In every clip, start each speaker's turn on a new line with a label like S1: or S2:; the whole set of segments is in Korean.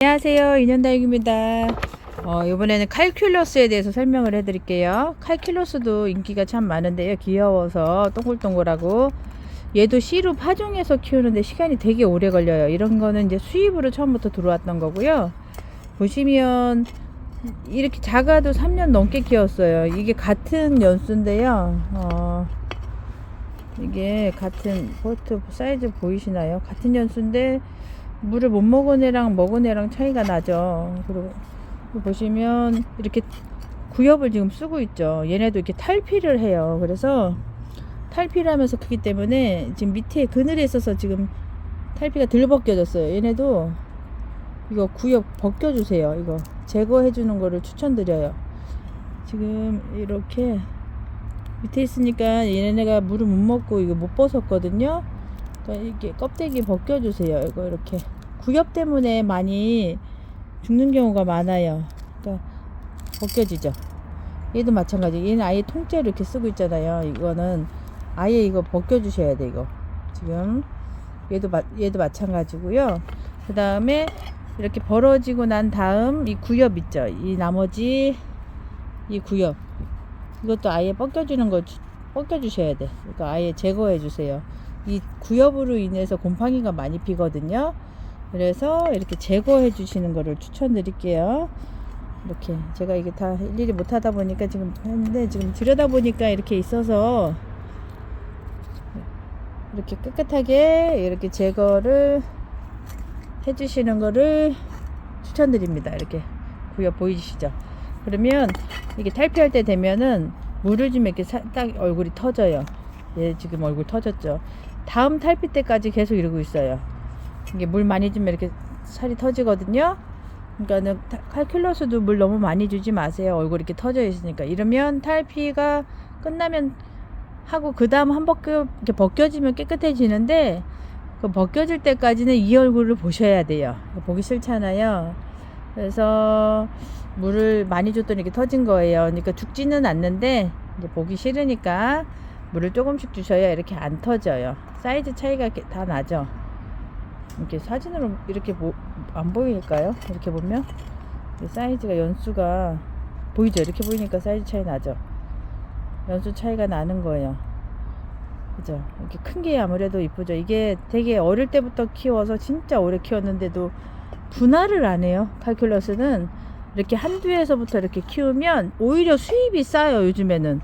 S1: 안녕하세요. 인현다육입니다. 어, 이번에는 칼큘러스에 대해서 설명을 해드릴게요. 칼큘러스도 인기가 참 많은데요. 귀여워서 동글동글하고 얘도 씨로 파종해서 키우는데 시간이 되게 오래 걸려요. 이런 거는 이제 수입으로 처음부터 들어왔던 거고요. 보시면 이렇게 작아도 3년 넘게 키웠어요. 이게 같은 연수인데요. 어, 이게 같은 포트 사이즈 보이시나요? 같은 연수인데 물을 못 먹은 애랑 먹은 애랑 차이가 나죠. 그리고 보시면 이렇게 구엽을 지금 쓰고 있죠. 얘네도 이렇게 탈피를 해요. 그래서 탈피를 하면서 크기 때문에 지금 밑에 그늘에 있어서 지금 탈피가 덜 벗겨졌어요. 얘네도 이거 구엽 벗겨주세요. 이거 제거해 주는 거를 추천드려요. 지금 이렇게 밑에 있으니까 얘네가 물을 못 먹고 이거 못 벗었거든요. 그러니까 이렇게 껍데기 벗겨주세요. 이거 이렇게 구엽 때문에 많이 죽는 경우가 많아요. 그러니까 벗겨지죠. 얘도 마찬가지. 얘는 아예 통째로 이렇게 쓰고 있잖아요. 이거는 아예 이거 벗겨주셔야 돼. 이거 지금 얘도 마, 얘도 마찬가지고요. 그 다음에 이렇게 벌어지고 난 다음 이 구엽 있죠. 이 나머지 이 구엽 이것도 아예 벗겨주는 거 주- 벗겨주셔야 돼. 이거 아예 제거해 주세요. 이 구엽으로 인해서 곰팡이가 많이 피거든요. 그래서 이렇게 제거해 주시는 거를 추천드릴게요. 이렇게 제가 이게 다 일일이 못 하다 보니까 지금 했는데 지금 들여다 보니까 이렇게 있어서 이렇게 깨끗하게 이렇게 제거를 해 주시는 거를 추천드립니다. 이렇게 구엽 보이시죠? 그러면 이게 탈피할 때 되면은 물을 좀 이렇게 사- 딱 얼굴이 터져요. 얘 지금 얼굴 터졌죠. 다음 탈피 때까지 계속 이러고 있어요. 이게 물 많이 주면 이렇게 살이 터지거든요. 그러니까는 타- 칼큘러스도 물 너무 많이 주지 마세요. 얼굴 이렇게 터져 있으니까. 이러면 탈피가 끝나면 하고 그 다음 한 벗겨 이렇게 벗겨지면 깨끗해지는데 그 벗겨질 때까지는 이 얼굴을 보셔야 돼요. 보기 싫잖아요. 그래서 물을 많이 줬더니 이렇게 터진 거예요. 그러니까 죽지는 않는데 이제 보기 싫으니까 물을 조금씩 주셔야 이렇게 안 터져요. 사이즈 차이가 다 나죠. 이렇게 사진으로 이렇게 보, 안 보일까요? 이렇게 보면 이 사이즈가 연수가 보이죠? 이렇게 보이니까 사이즈 차이 나죠. 연수 차이가 나는 거예요. 그죠? 이렇게 큰 게 아무래도 이쁘죠. 이게 되게 어릴 때부터 키워서 진짜 오래 키웠는데도 분할을 안 해요. 칼큘러스는 이렇게 한두에서부터 이렇게 키우면 오히려 수입이 싸요. 요즘에는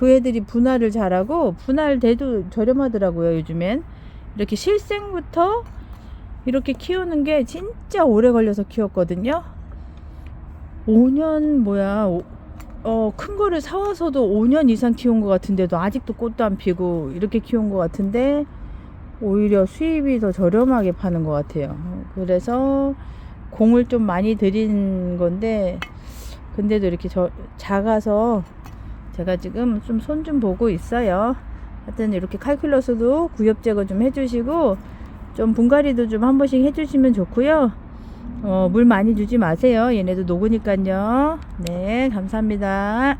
S1: 그 애들이 분할을 잘하고 분할돼도 저렴하더라고요. 요즘엔 이렇게 실생부터 이렇게 키우는 게 진짜 오래 걸려서 키웠거든요. 5년 뭐야 오- 어, 큰 거를 사와서도 5년 이상 키운 것 같은데도 아직도 꽃도 안 피고 이렇게 키운 것 같은데 오히려 수입이 더 저렴하게 파는 것 같아요. 그래서 공을 좀 많이 들인 건데 근데도 이렇게 저, 작아서 제가 지금 좀손좀 보고 있어요. 하여튼 이렇게 칼큘러스도 구엽 제거 좀 해주시고 좀 분갈이도 좀 한 번씩 해주시면 좋고요. 어, 물 많이 주지 마세요. 얘네도 녹으니까요. 네, 감사합니다.